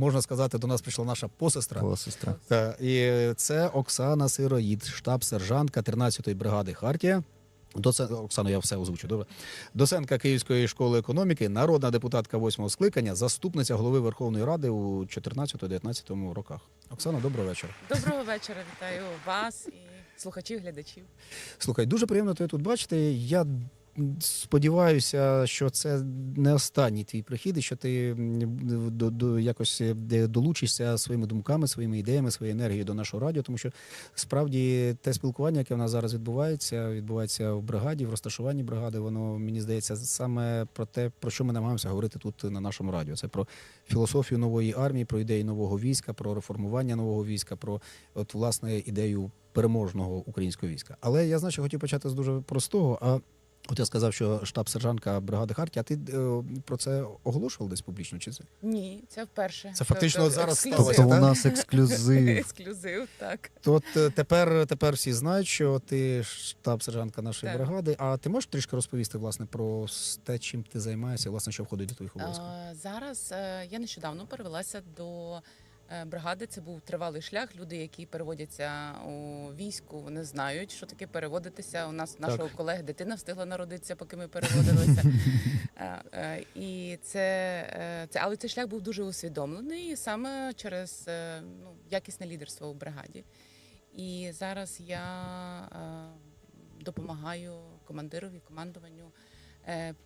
можна сказати, до нас прийшла наша посестра. Була сестра. Та, і це Оксана Сироїд, штаб-сержантка 13-ї бригади Хартія. Доце... Оксано, я все озвучу. Добре. Доцентка Київської школи економіки, народна депутатка 8-го скликання, заступниця голови Верховної Ради у 14-19 роках. Оксана, доброго вечора. Доброго вечора, вітаю вас і слухачів, глядачів. Слухай, дуже приємно тебе тут бачити. Я сподіваюся, що це не останній твій прихід, і що ти до, до якось е, долучишся своїми думками, своїми ідеями, своєю енергією до нашого радіо, тому що справді те спілкування, яке в нас зараз відбувається, відбувається в бригаді, в розташуванні бригади, воно мені здається саме про те, про що ми намагаємося говорити тут на нашому радіо. Це про філософію нової армії, про ідеї нового війська, про реформування нового війська, про от власне ідею переможного українського війська. Але я значить хотів почати з дуже простого. А от я сказав, що штаб-сержантка бригади Хартія, а ти е, про це оголошував десь публічно? Чи це? Ні, це вперше. Це фактично Тобто зараз ексклюзив. сталося, Тобто у так? нас ексклюзив. Ексклюзив, так. То от е, тепер, тепер всі знають, що ти штаб-сержантка нашої Так. бригади. А ти можеш трішки розповісти власне про с- те, чим ти займаєшся, власне, що входить до твоїх обов'язків? А, зараз е, я нещодавно перевелася до бригади. Це був тривалий шлях. Люди, які переводяться у війську, вони знають, що таке переводитися. У нас нашого колеги дитина встигла народитися, поки ми переводилися. Е, е, І це, е, це, але цей шлях був дуже усвідомлений саме через е, ну, якісне лідерство у бригаді. І зараз я е, допомагаю командирові, командуванню е,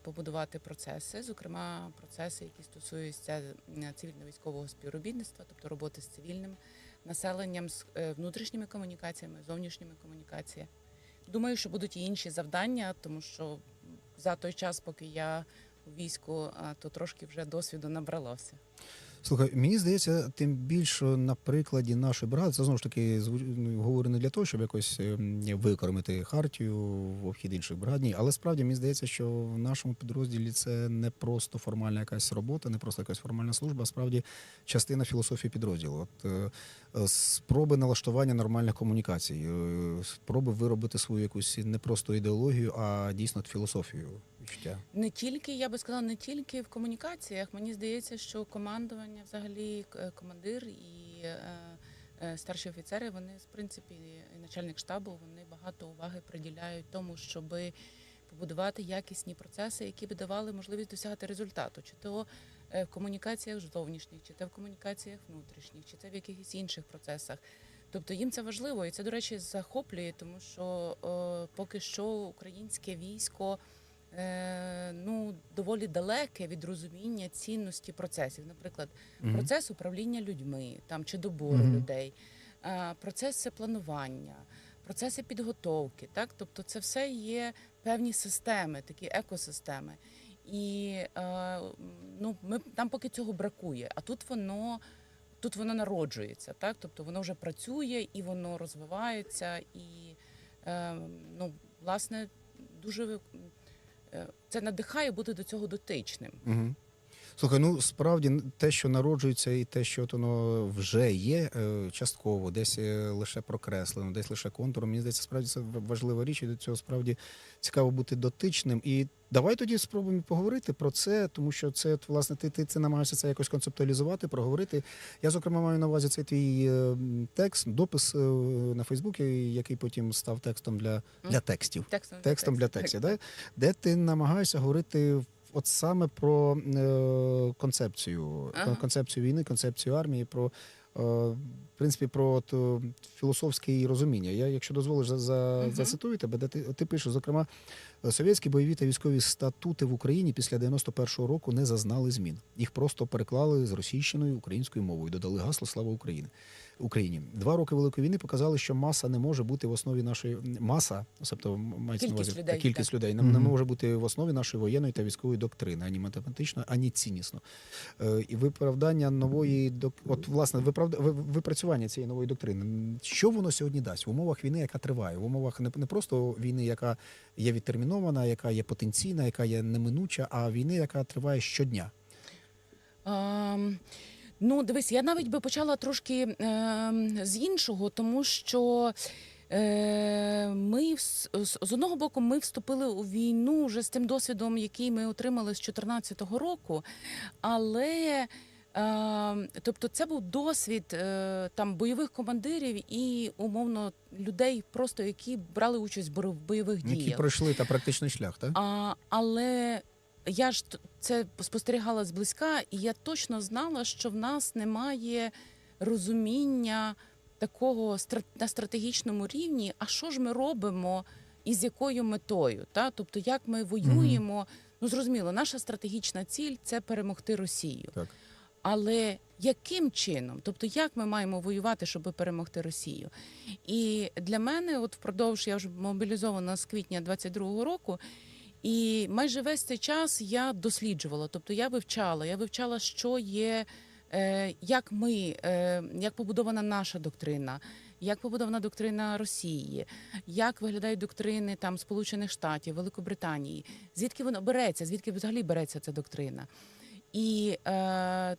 побудувати процеси, зокрема процеси, які стосуються е, цивільно-військового співробітництва, тобто роботи з цивільним населенням, з е, внутрішніми комунікаціями, зовнішніми комунікаціями. Думаю, що будуть і інші завдання, тому що за той час, поки я у війську, то трошки вже досвіду набралося. Слухай, мені здається, тим більше на прикладі нашої бригади, це знову ж таки ну, говорю не для того, щоб якось ем, викормити хартію в обхід інших бригадні, але справді мені здається, що в нашому підрозділі це не просто формальна якась робота, не просто якась формальна служба, а справді частина філософії підрозділу. От е, е, спроби налаштування нормальних комунікацій, е, спроби виробити свою якусь не просто ідеологію, а дійсно філософію відчуття. Не тільки, я би сказала, не тільки в комунікаціях. Мені здається, що командування, взагалі, к- командир і е, е, старші офіцери, вони, в принципі, і начальник штабу, вони багато уваги приділяють тому, щоб побудувати якісні процеси, які би давали можливість досягати результату, чи то е, в комунікаціях зовнішніх, чи то в комунікаціях внутрішніх, чи це в якихось інших процесах. Тобто їм це важливо, і це, до речі, захоплює, тому що е, поки що українське військо е, ну, доволі далеке від розуміння цінності процесів. Наприклад, Мгм. процес управління людьми там, чи добору Мгм. людей, е, процеси планування, процеси підготовки. Так? Тобто це все є певні системи, такі екосистеми. І е, ну, ми, нам поки цього бракує, а тут воно. Тут воно народжується, так тобто воно вже працює і воно розвивається, і е, ну, власне дуже е, це надихає бути до цього дотичним. Угу. Слухай, ну справді те, що народжується, і те, що от воно вже є е, частково, десь е, лише прокреслено, десь лише контуром. Мені здається, справді це важлива річ, і до цього справді цікаво бути дотичним. І давай тоді спробуємо поговорити про це, тому що це от, власне ти, ти це намагаєшся це якось концептуалізувати, проговорити. Я, зокрема, маю на увазі цей твій е, текст, допис на Фейсбуці, який потім став текстом для, для текстів Текстом, текстом для текстів, да? де ти намагаєшся говорити от саме про е, концепцію, Ага. концепцію війни, концепцію армії, про е, в принципі про от, е, філософське її розуміння. Я, якщо дозволиш, за, за, зацитую тебе, де ти, ти пишеш, зокрема, совєтські бойові та військові статути в Україні після 91-го року не зазнали змін. Їх просто переклали з російщиною українською мовою, додали гасло Слава Україні. Україні. Два роки Великої війни показали, що маса не може бути в основі нашої маса, тобто мається на Кількість увазі людей, кількість так. людей, не, не може бути в основі нашої воєнної та військової доктрини, ані математично, ані ціннісно. Е, і виправдання нової док... от власне виправда... випрацювання цієї нової доктрини. Що воно сьогодні дасть в умовах війни, яка триває, в умовах не, не просто війни, яка є відтермінована, яка є потенційна, яка є неминуча, а війни, яка триває щодня. Ем, ну, дивись, я навіть би почала трошки ем, з іншого, тому що. е, Ми з з одного боку ми вступили у війну вже з тим досвідом, який ми отримали з 2014 року, але Е, тобто, це був досвід е, там бойових командирів і умовно людей, просто які брали участь в бойових Які діях. пройшли та практичний шлях, так? А, але я ж це спостерігала зблизька, і я точно знала, що в нас немає розуміння такого на стратегічному рівні, а що ж ми робимо і з якою метою? Та? Тобто, як ми воюємо. Ну, зрозуміло, наша стратегічна ціль це перемогти Росію. Так. Але яким чином? Тобто, як ми маємо воювати, щоб перемогти Росію? І для мене, от впродовж я вже мобілізована з квітня 22-го року, і майже весь цей час я досліджувала. Тобто я вивчала, я вивчала, що є, е, як ми, е, як побудована наша доктрина. Як побудована доктрина Росії, як виглядають доктрини там Сполучених Штатів, Великобританії, звідки воно береться, звідки взагалі береться ця доктрина? І е,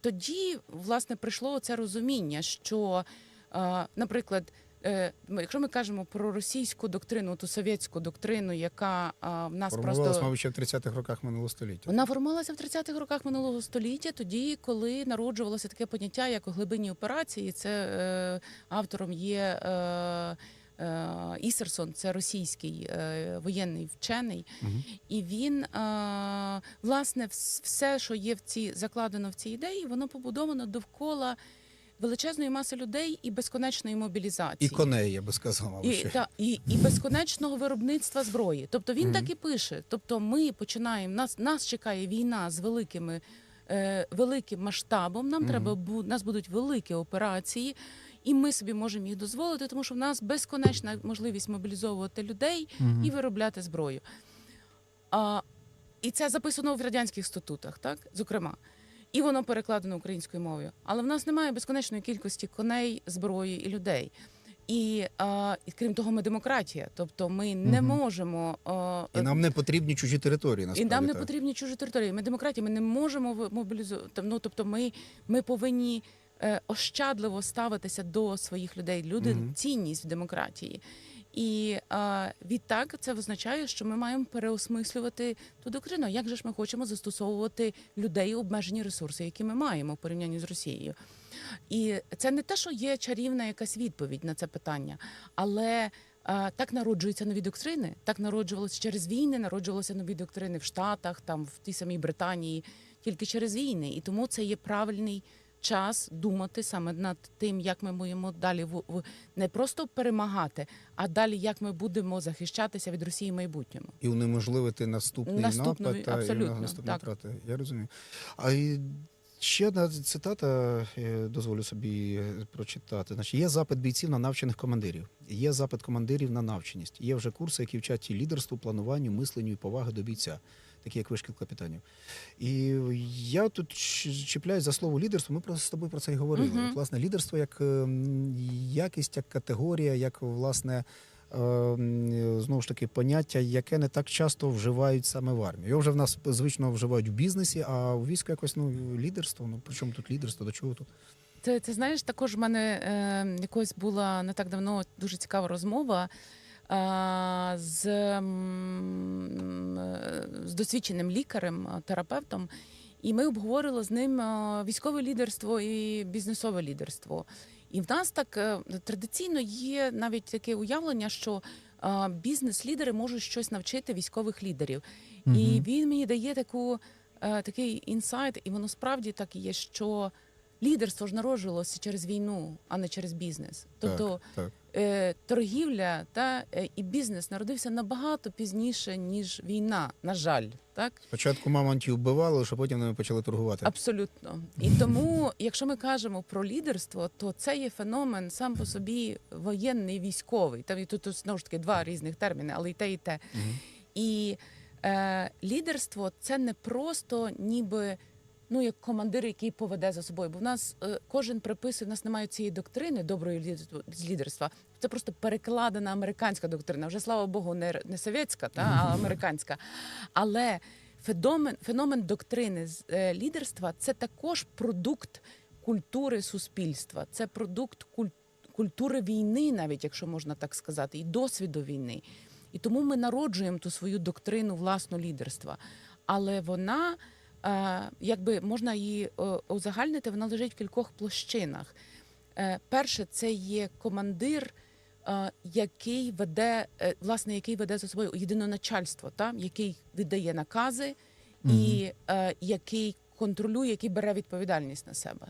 тоді власне прийшло це розуміння, що, е, наприклад, якщо ми кажемо про російську доктрину, ту совєтську доктрину, яка е, в нас Формувалась, просто мабуть, ще в 30-х роках минулого століття. вона формувалася в 30-х роках минулого століття, тоді, коли народжувалося таке поняття, як глибинні операції. Це е, автором є е, е, Ісерсон, це російський е, воєнний вчений. Мгм. І він е, власне все, що є в цій закладено в цій ідеї, воно побудовано довкола величезної маси людей і безконечної мобілізації. І коней, я би сказав. І, ще. та, і, і безконечного виробництва зброї. Тобто він Мгм. так і пише. Тобто, ми починаємо нас, нас чекає війна з великими е, великим масштабом. Нам Мгм. треба бу, нас будуть великі операції, і ми собі можемо їх дозволити, тому що в нас безконечна можливість мобілізовувати людей Мгм. і виробляти зброю. А, і це записано в радянських статутах, так зокрема. І воно перекладено українською мовою. Але в нас немає безконечної кількості коней, зброї і людей. І, а, і крім того, ми демократія. Тобто ми не Мгм. можемо а, І нам не потрібні чужі території, і насправді. нам не так. потрібні чужі території. Ми демократія, ми не можемо мобілізувати. Ну тобто, ми, ми повинні е, ощадливо ставитися до своїх людей. Люди Мгм. цінність в демократії. І е, відтак це означає, що ми маємо переосмислювати ту доктрину. Як же ж ми хочемо застосовувати людей обмежені ресурси, які ми маємо в порівнянні з Росією? І це не те, що є чарівна якась відповідь на це питання, але так народжуються нові доктрини. Так народжувалися через війни, народжувалися нові доктрини в Штатах, там в тій самій Британії, тільки через війни. І тому це є правильний час думати саме над тим, як ми будемо далі в, не просто перемагати, а далі як ми будемо захищатися від Росії в майбутньому. І унеможливити наступний Наступний, напад та абсолютно, і наступні втрати. Я розумію. А і ще одна цитата, е, дозволю собі е, прочитати. Значить, є запит бійців на навчених командирів, є запит командирів на навченість. Є вже курси, які вчать і лідерству, плануванню, мисленню і поваги до бійця. Такі як вишкіл капітанів. І я тут чіпляюсь за слово лідерство. Ми просто з тобою про це і говорили. Мгм. От, власне, лідерство як ем, якість, як категорія, як власне ем, знову ж таки поняття, яке не так часто вживають саме в армії. Його вже в нас звично вживають в бізнесі, а у війську якось ну лідерство. Ну при чому тут лідерство? До чого тут? Ти, ти знаєш, також в мене е, якось була не так давно дуже цікава розмова з, е, з досвідченим лікарем, е, терапевтом, і ми обговорили з ним е, військове лідерство і бізнесове лідерство. І в нас так е, традиційно є навіть таке уявлення, що е, бізнес-лідери можуть щось навчити військових лідерів. І він мені дає таку, е, такий інсайт, і воно справді так і є, що лідерство ж народжувалося через війну, а не через бізнес. Тобто так, так. Е, торгівля та е, і бізнес народився набагато пізніше, ніж війна, на жаль, так Спочатку мамонтів вбивали, що потім ними почали торгувати. абсолютно. І тому, якщо ми кажемо про лідерство, то це є феномен сам по собі воєнний, військовий. Там і тут, знову ж таки два різних терміни, але і те, і те. Мгм. І е, лідерство це не просто ніби. Ну, як командир, який поведе за собою, бо в нас е, кожен приписує, в нас немає цієї доктрини доброї лідерства-. Це просто перекладена американська доктрина. Вже слава Богу, не, не совєтська, та а американська. Але феномен, феномен доктрини з е, лідерства це також продукт культури суспільства, це продукт куль, культури війни, навіть якщо можна так сказати, і досвіду війни. І тому ми народжуємо ту свою доктрину власного лідерства. Але вона якби можна її е, узагальнити, вона лежить в кількох площинах. Е, Перше, це є командир, е, який веде, е, власне, який веде за собою єдиноначальство, та? який віддає накази і е, який контролює, який бере відповідальність на себе.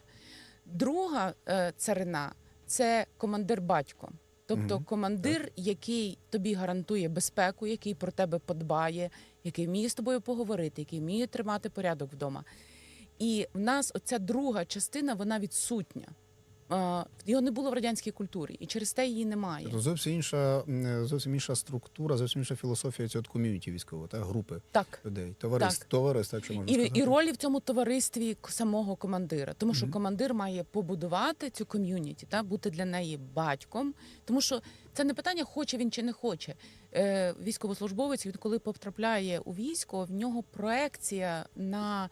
Друга е, царина це командир батько. Тобто командир, який тобі гарантує безпеку, який про тебе подбає, який вміє з тобою поговорити, який вміє тримати порядок вдома. І в нас оця друга частина вона відсутня. Його не було в радянській культурі, і через те її немає. Тобто зовсім інша, зовсім інша структура, зовсім інша філософія цього ком'юніті військового, та групи Так. людей. Товариств, Так. товариства, якщо можна І, сказати. і ролі в цьому товаристві самого командира, тому що Мгм. командир має побудувати цю ком'юніті, та бути для неї батьком. Тому що це не питання, хоче він чи не хоче. Е, військовослужбовець, він коли потрапляє у військо, в нього проекція на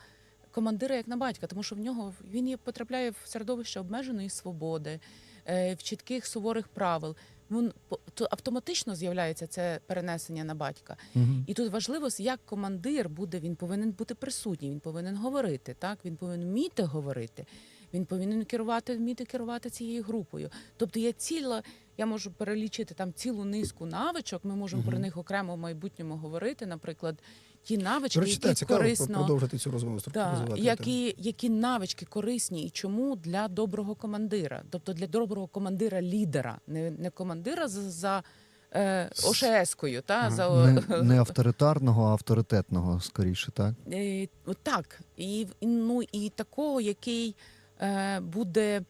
командира як на батька, тому що в нього він потрапляє в середовище обмеженої свободи, е, в чітких суворих правил. Він автоматично з'являється це перенесення на батька. Мгм. І тут важливо, як командир буде, він повинен бути присутній, він повинен говорити, так він повинен вміти говорити, він повинен керувати, вміти керувати цією групою. Тобто є ціла, я можу перелічити там цілу низку навичок. Ми можемо про них окремо в майбутньому говорити. Наприклад, ті навички, речі, які цікаво корисно продовжити цю розмову. Да, розвивати. які, які навички корисні і чому для доброго командира, тобто для доброго командира лідера, не, не командира за, за е, ОШС-кою, та Ага. за Не, не авторитарного, а авторитетного, скоріше, так? Е, так, і, ну, і такого, який е, буде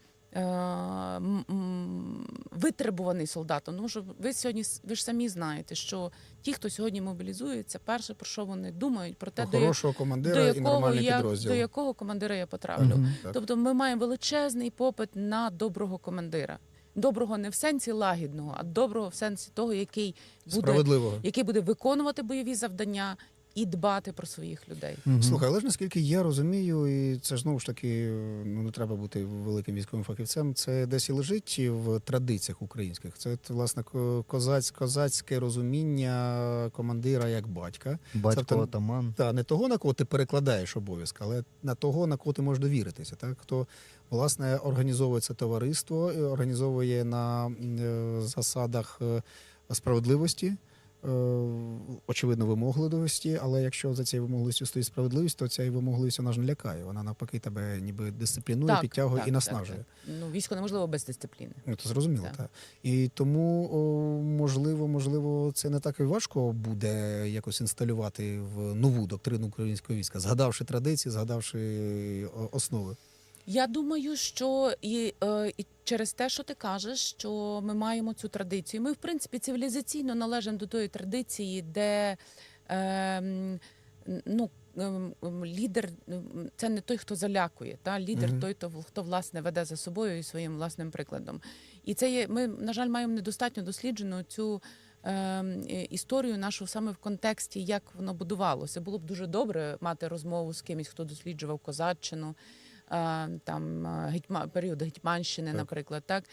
витребуваний солдатом. Тому що ви сьогодні ви ж самі знаєте, що ті, хто сьогодні мобілізується, перше про що вони думають, про те, Про до, я- хорошого до командира і якого нормальний я до якого командира я потраплю. Так. Тобто ми маємо величезний попит на доброго командира. Доброго не в сенсі лагідного, а доброго в сенсі того, який буде, Справедливого. який буде виконувати бойові завдання і дбати про своїх людей. Мгм. Слухай, але ж наскільки я розумію, і це ж знову ж таки ну не треба бути великим військовим фахівцем. Це десь і лежить в традиціях українських. Це власне ко- козаць, козацьке розуміння командира як батька. Батько Тобто- атаман. Та не того, на кого ти перекладаєш обов'язки, але на того, на кого ти можеш довіритися. Так хто власне організовує це товариство, організовує на е, засадах е, справедливості. Е, Очевидно, вимогливості, але якщо за цією вимогливістю стоїть справедливість, то ця вимогливість вона ж не лякає. Вона навпаки тебе ніби дисциплінує, підтягує так, і наснажує. так. Ну, військо неможливо без дисципліни. Ну, то зрозуміло, Так. так. І тому, о, можливо, можливо, це не так і важко буде якось інсталювати в нову доктрину українського війська, згадавши традиції, згадавши основи. Я думаю, що і, е, і через те, що ти кажеш, що ми маємо цю традицію. Ми, в принципі, цивілізаційно належимо до тої традиції, де е, ну, ем, ем, лідер це не той, хто залякує. Та? Лідер Мгм. той, хто, хто власне веде за собою і своїм власним прикладом. І це є, ми, на жаль, маємо недостатньо досліджену цю. Історію нашу саме в контексті, як воно будувалося. Було б дуже добре мати розмову з кимось, хто досліджував козаччину, там гетьма період Гетьманщини, Так. наприклад, так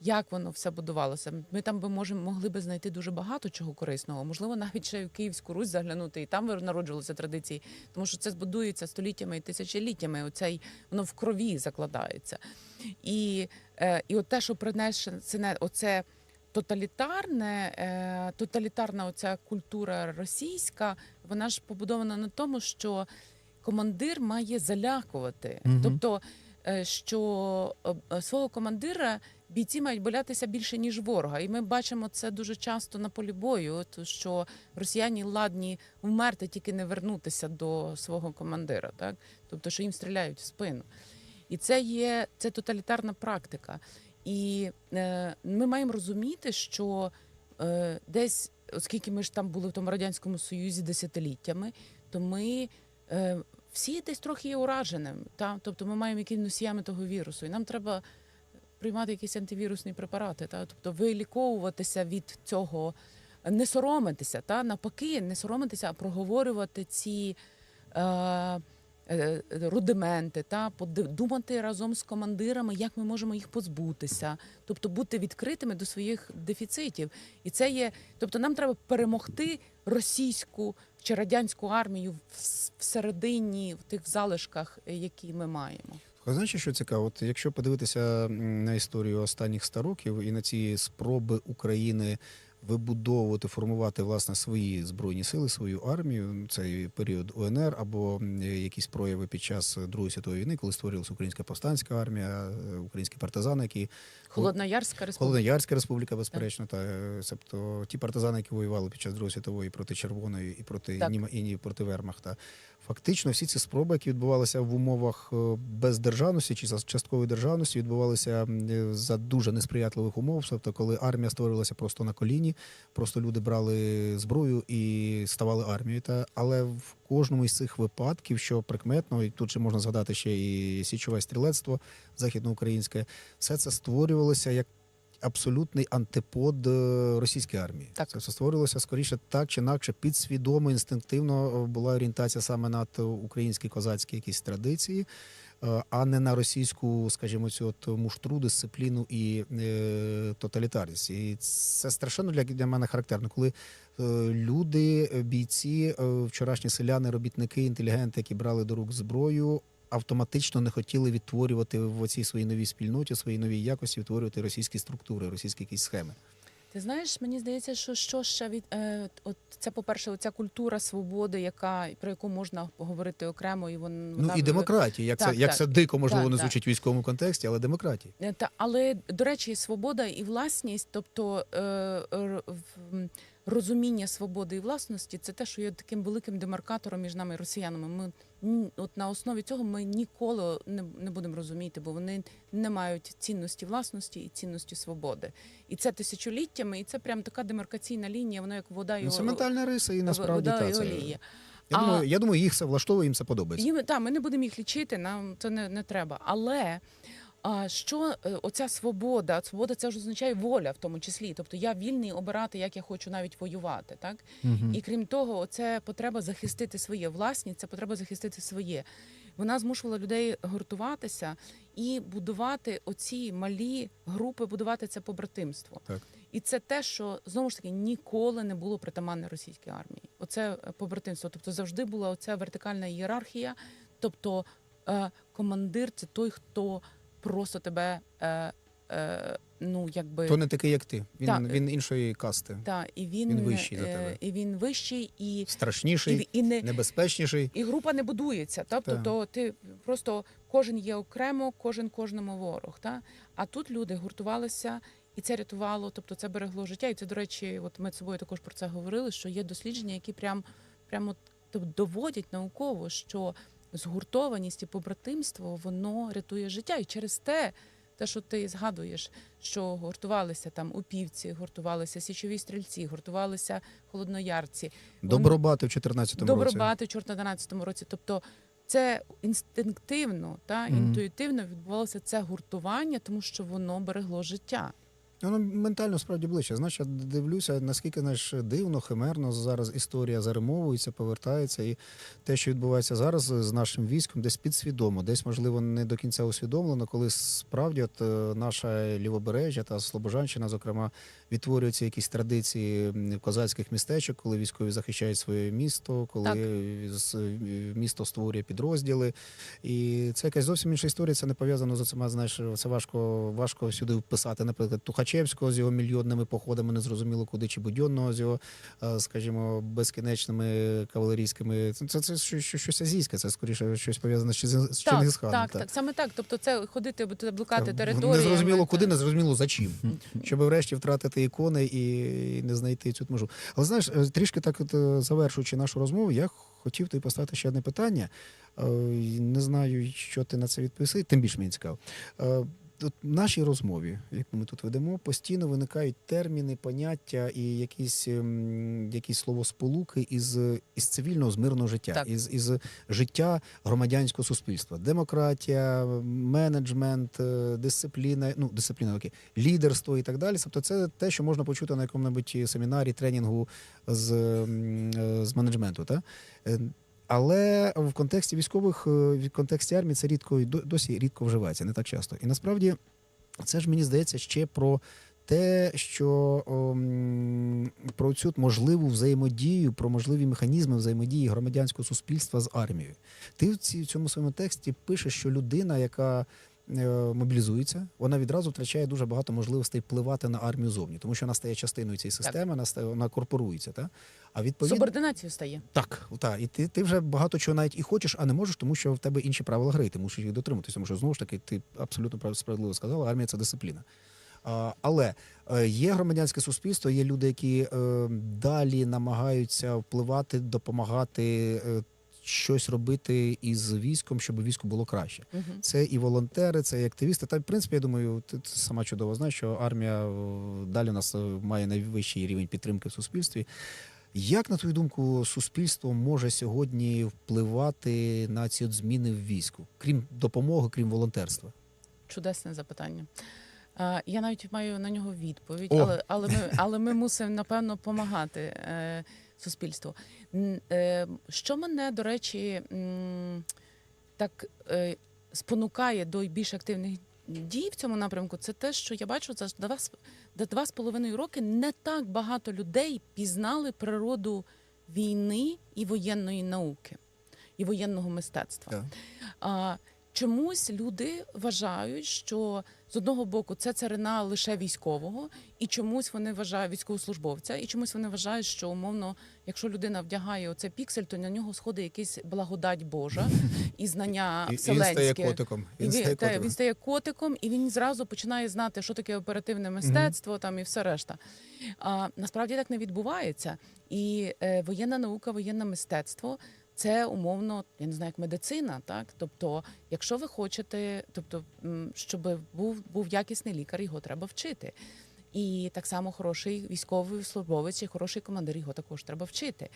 як воно все будувалося. Ми там би можемо могли би знайти дуже багато чого корисного. Можливо, навіть ще в Київську Русь заглянути, і там народжувалися традиції, тому що це збудується століттями і тисячоліттями. Оцей воно в крові закладається. І, е, і от те, що принесене, оце. Тоталітарне, е, тоталітарна оця культура російська, вона ж побудована на тому, що командир має залякувати. Мгм. Тобто, е, що е, свого командира бійці мають болятися більше, ніж ворога. І ми бачимо це дуже часто на полі бою, от, що росіяни ладні вмерти, тільки не вернутися до свого командира, так? Тобто, що їм стріляють в спину. І це є це тоталітарна практика. І е, ми маємо розуміти, що е, десь, оскільки ми ж там були в тому радянському союзі десятиліттями, то ми е, всі десь трохи є ураженим. Та? Тобто ми маємо якісь носіями того вірусу, і нам треба приймати якісь антивірусні препарати, та? тобто виліковуватися від цього, не соромитися, та? навпаки, не соромитися, а проговорювати ці. Е, рудименти, та подумати разом з командирами, як ми можемо їх позбутися, тобто бути відкритими до своїх дефіцитів. І це є, тобто нам треба перемогти російську чи радянську армію всередині в тих залишках, е, які ми маємо. Знаєш, що цікаво? От якщо подивитися на історію останніх ста років і на ці спроби України вибудовувати, формувати власне свої збройні сили, свою армію, цей період УНР або якісь прояви під час Другої світової війни, коли створилася Українська повстанська армія, е, українські партизани, які Холодноярська республіка. Холодноярська республіка, безперечно, та е, себто ті партизани, які воювали під час Другої світової проти Червоної і проти Так. Німа і проти Вермахта. Фактично, всі ці спроби, які відбувалися в умовах е, бездержавності чи часткової державності, відбувалися е, за дуже несприятливих умов. Тобто, коли армія створювалася просто на коліні, просто люди брали зброю і ставали армією. Та але в кожному із цих випадків, що прикметно, і тут же можна згадати ще і січове стрілецтво західноукраїнське, все це створювалося як абсолютний антипод е, російської армії. Так. Це все створювалося скоріше так чи інакше, підсвідомо, інстинктивно е, була орієнтація саме на українські козацькі якісь традиції. е, А не на російську, скажімо, цю от муштру, дисципліну і е, тоталітарність. І це страшенно для, для мене характерно, коли люди, бійці, вчорашні селяни, робітники, інтелігенти, які брали до рук зброю, автоматично не хотіли відтворювати в цій своїй новій спільноті, своїй новій якості, відтворювати російські структури, російські якісь схеми. Ти знаєш, мені здається, що що ще від е, от це, по-перше, оця культура свободи, яка про яку можна поговорити окремо, і вон Ну і демократія, як Так, це як так. це дико можливо Так, не так. звучить в військовому контексті, але демократія. Е, Та але до речі, свобода і власність, тобто е, м, розуміння свободи і власності, це те, що є таким великим демаркатором між нами і росіянами. Ми от на основі цього ми ніколи не, не будемо розуміти, бо вони не мають цінності власності і цінності свободи. І це тисячоліттями, і це прям така демаркаційна лінія. Воно як вода і Ну, це ментальна риса, і насправді вода та, це, олія. я, А- думаю, я думаю, їх це влаштовує, їм це подобається. Їм та ми не будемо їх лічити, нам це не, не треба. Але а, що е, оця свобода? Свобода це ж означає воля, в тому числі. Тобто я вільний обирати, як я хочу навіть воювати. Так Мгм. і крім того, це потреба захистити своє власність, це потреба захистити своє. Вона змушувала людей гуртуватися і будувати оці малі групи, будувати це побратимство. Так. І це те, що знову ж таки ніколи не було притаманне російській армії. Оце е, побратимство. Тобто завжди була оця вертикальна ієрархія. Тобто е, командир це той, хто просто тебе. Е, е, ну якби То не такий, як ти. Він, Так. він іншої касти. та і він, Він вищий за е, тебе. і він вищий, і, Страшніший, і, і не небезпечніший. і група не будується. Тобто, Так. то ти просто кожен є окремо, кожен кожному ворог. Та? А тут люди гуртувалися, і це рятувало, тобто це берегло життя. І це, до речі, от ми з собою також про це говорили, що є дослідження, які прям, прямо тобто, доводять науково, що згуртованість і побратимство воно рятує життя. І через те, те, що ти згадуєш, що гуртувалися там упівці, гуртувалися січові стрільці, гуртувалися холодноярці. Добробати в 14-му році. Добробати в 2014 році. Тобто це інстинктивно та Мгм. інтуїтивно відбувалося це гуртування, тому що воно берегло життя. Воно ментально справді ближче. Знаєш, я дивлюся, наскільки знаєш, дивно, химерно зараз історія заримовується, повертається. І те, що відбувається зараз з нашим військом, десь підсвідомо, десь, можливо, не до кінця усвідомлено, коли справді от, е, наша лівобережжя та Слобожанщина, зокрема, відтворюються якісь традиції козацьких містечок, коли військові захищають своє місто, коли Так. е, місто створює підрозділи. І це якась зовсім інша історія. Це не пов'язано з цими, знаєш, це важко, важко сюди вписати, наприклад, Тухачевського з його мільйонними походами, незрозуміло куди, чи Будьонного з його, е, скажімо, безкінечними кавалерійськими. Це, це, це що- що- щось азійське, це скоріше щось пов'язане з з Так, так, так, саме так. Тобто, це ходити туди блукати територію. Незрозуміло куди, незрозуміло за чим. Щоб врешті втратити ікони і не знайти цю межу. Але знаєш, е, трішки так от, е, завершуючи нашу розмову, я хотів тобі поставити ще одне питання. Не знаю, що ти на це відповіси, тим більше мені цікаво. Е, От в нашій розмові, яку ми тут ведемо, постійно виникають терміни, поняття і якісь, ем, якісь словосполуки із, із цивільного з мирного життя, Так. із, із життя громадянського суспільства, демократія, менеджмент, е, дисципліна, ну дисципліна окей, лідерство і так далі. Тобто, це те, що можна почути на якому-небудь семінарі, тренінгу з, е, з менеджменту. Та? Але в контексті військових, е, в контексті армії це рідко досі рідко вживається, не так часто. І насправді це ж мені здається ще про те, що ом, про цю можливу взаємодію, про можливі механізми взаємодії громадянського суспільства з армією. Ти в цьому своєму тексті пишеш, що людина, яка мобілізується, вона відразу втрачає дуже багато можливостей впливати на армію зовні, тому що вона стає частиною цієї системи, вона стає вона корпорується. Та? А відповідно Субординацію стає. так, так. І ти, ти вже багато чого навіть і хочеш, а не можеш, тому що в тебе інші правила гри, ти мусиш їх дотримуватися. Тому що знову ж таки, ти абсолютно прав- справедливо сказала, армія це дисципліна. Але е, є громадянське суспільство, є люди, які е, далі намагаються впливати, допомагати е, щось робити із військом, щоб війську було краще. Угу. Це і волонтери, це і активісти. Та в принципі, я думаю, ти, сама чудово знаєш, що армія е, далі у нас е, має найвищий рівень підтримки в суспільстві. Як, на твою думку, суспільство може сьогодні впливати на ці зміни в війську, крім допомоги, крім волонтерства? Чудесне запитання. Я навіть маю на нього відповідь, О! але, але, ми, але ми мусимо, напевно, допомагати суспільству. Е, що мене, до речі, так е, спонукає до більш активних дій в цьому напрямку, це те, що я бачу за два, за два з половиною роки не так багато людей пізнали природу війни і воєнної науки, і воєнного мистецтва. Так. Чомусь люди вважають, що з одного боку це царина лише військового, і чомусь вони вважають військовослужбовця, і чомусь вони вважають, що умовно, якщо людина вдягає оце піксель, то на нього сходить якась благодать Божа і знання І, і він стає котиком. І Він стає та, котиком. він стає котиком, і він зразу починає знати, що таке оперативне мистецтво, там і все решта. А насправді так не відбувається. І е, воєнна наука, воєнне мистецтво це умовно, я не знаю, як медицина, так тобто, якщо ви хочете, тобто, щоб був був якісний лікар, його треба вчити. І так само хороший військовий службовець і хороший командир його також треба вчити.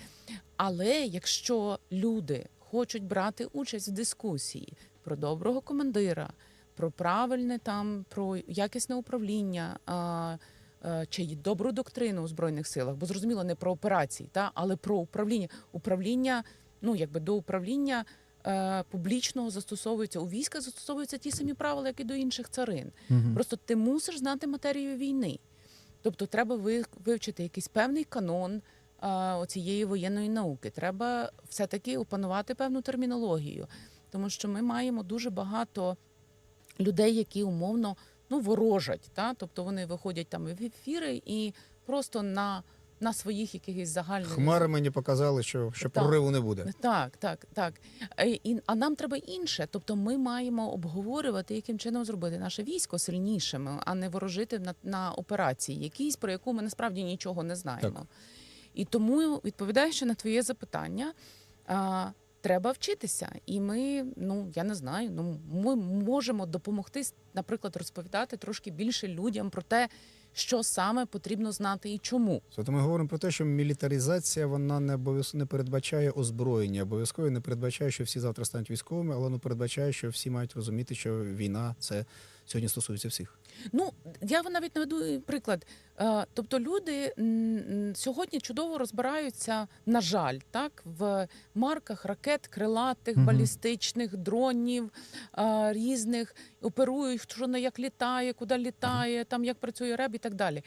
Але якщо люди хочуть брати участь в дискусії про доброго командира, про правильне там, про якісне управління. Чи добру доктрину у збройних силах, бо зрозуміло не про операції, та але про управління. Управління, ну якби до управління е, публічного застосовується у військах, застосовуються ті самі правила, як і до інших царин. Мгм. Просто ти мусиш знати матерію війни. Тобто треба вивчити якийсь певний канон а, оцієї воєнної науки. Треба все-таки опанувати певну термінологію, тому що ми маємо дуже багато людей, які умовно ну, ворожать. Та? Тобто вони виходять там в ефіри і просто на, на своїх якихось загальних Хмари мені показали, що, що Так. прориву не буде. так, так, так. Е, І, а нам треба інше. Тобто ми маємо обговорювати, яким чином зробити наше військо сильнішими, а не ворожити на, на операції, якісь, про яку ми насправді нічого не знаємо. Так. І тому, відповідаючи на твоє запитання, а, треба вчитися. І ми, ну я не знаю, ну ми можемо допомогти, наприклад, розповідати трошки більше людям про те, що саме потрібно знати і чому. Тобто ми говоримо про те, що мілітаризація вона не обов'язково не передбачає озброєння, обов'язково не передбачає, що всі завтра стануть військовими, але ну передбачає, що всі мають розуміти, що війна це сьогодні стосується всіх. Ну я навіть наведу приклад. Е, Тобто, люди сьогодні чудово розбираються, на жаль, так в марках ракет, крилатих, балістичних, дронів е, різних, оперують, що на як літає, куди літає, там як працює реб і так далі.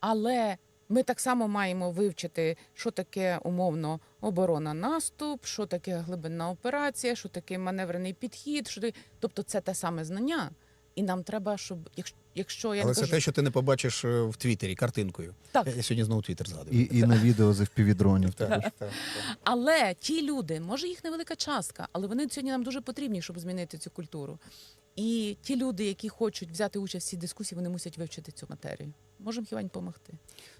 Але ми так само маємо вивчити, що таке умовно оборона наступ, що таке глибинна операція, що таке маневрений підхід. Що таке... Тобто це те саме знання. І нам треба, щоб якщо, якщо я але не це кажу, те, що ти не побачиш е, в Твіттері картинкою. Так. Я, я сьогодні знову Твіттер згадую. І, і на відео з FPV-дронів. Так, також. так, так. але ті люди, може їх невелика частка, але вони сьогодні нам дуже потрібні, щоб змінити цю культуру. І ті люди, які хочуть взяти участь в цій дискусії, вони мусять вивчити цю матерію. Можемо хіба допомогти.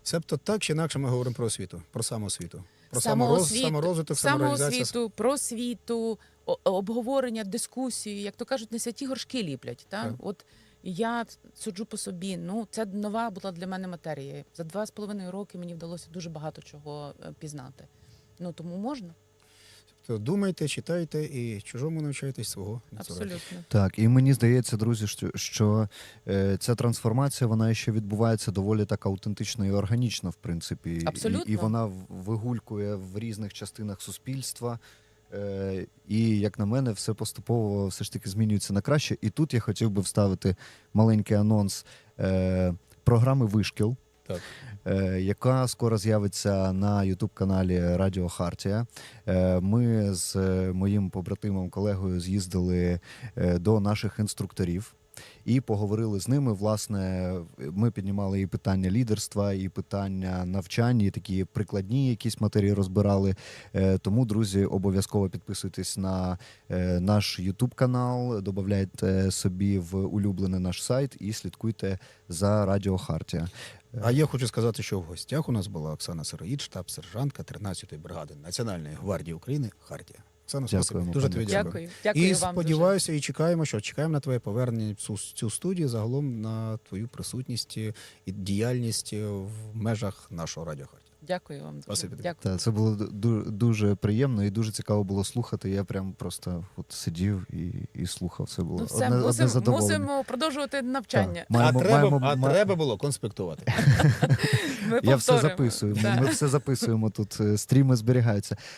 Себто так чи інакше ми говоримо про освіту, про самоосвіту, про самороз, саморозвиток, самоосвіту, просвіту, обговорення, дискусію, як то кажуть, не святі горшки ліплять. Та? Так. От я суджу по собі. Ну, це нова була для мене матерія. За два з половиною роки мені вдалося дуже багато чого е, пізнати. Ну тому можна, То думайте, читайте і чужому навчайтесь свого. абсолютно. Так, і мені здається, друзі, що, що е, ця трансформація вона ще відбувається доволі так аутентично і органічно, в принципі. І, Абсолютно. і вона вигулькує в різних частинах суспільства. Е, і як на мене, все поступово все ж таки змінюється на краще. І тут я хотів би вставити маленький анонс е, програми Вишкіл. Так. Е, Яка скоро з'явиться на Ютуб-каналі Радіо Хартія. Е, Ми з е, моїм побратимом, колегою з'їздили до наших інструкторів і поговорили з ними. Власне, ми піднімали і питання лідерства, і питання навчання, і такі прикладні якісь матерії розбирали. Е, Тому, друзі, обов'язково підписуйтесь на е, наш Ютуб канал, додавайте собі в улюблений наш сайт і слідкуйте за Радіо Хартія. А я хочу сказати, що в гостях у нас була Оксана Сироїд, штаб-сержантка 13-ї бригади Національної гвардії України Хартія. Оксана, Дякуємо. Дуже тобі дякую. Дякую. Дякую і вам. дуже. сподіваюся, і чекаємо, що чекаємо на твоє повернення в цю, цю студію, загалом на твою присутність і діяльність в межах нашого радіо Хартія. Дякую вам. Дуже. Дякую. Та це було ду- дуже приємно і дуже цікаво було слухати. Я прям просто от сидів і, і слухав. Це було Ну все, одне, одне мусимо, задоволення. мусимо продовжувати навчання. Так. Маємо- а треба, маємо- а ма- треба було конспектувати. Ми Я все записую. Да. Ми все записуємо тут. е, Стріми зберігаються.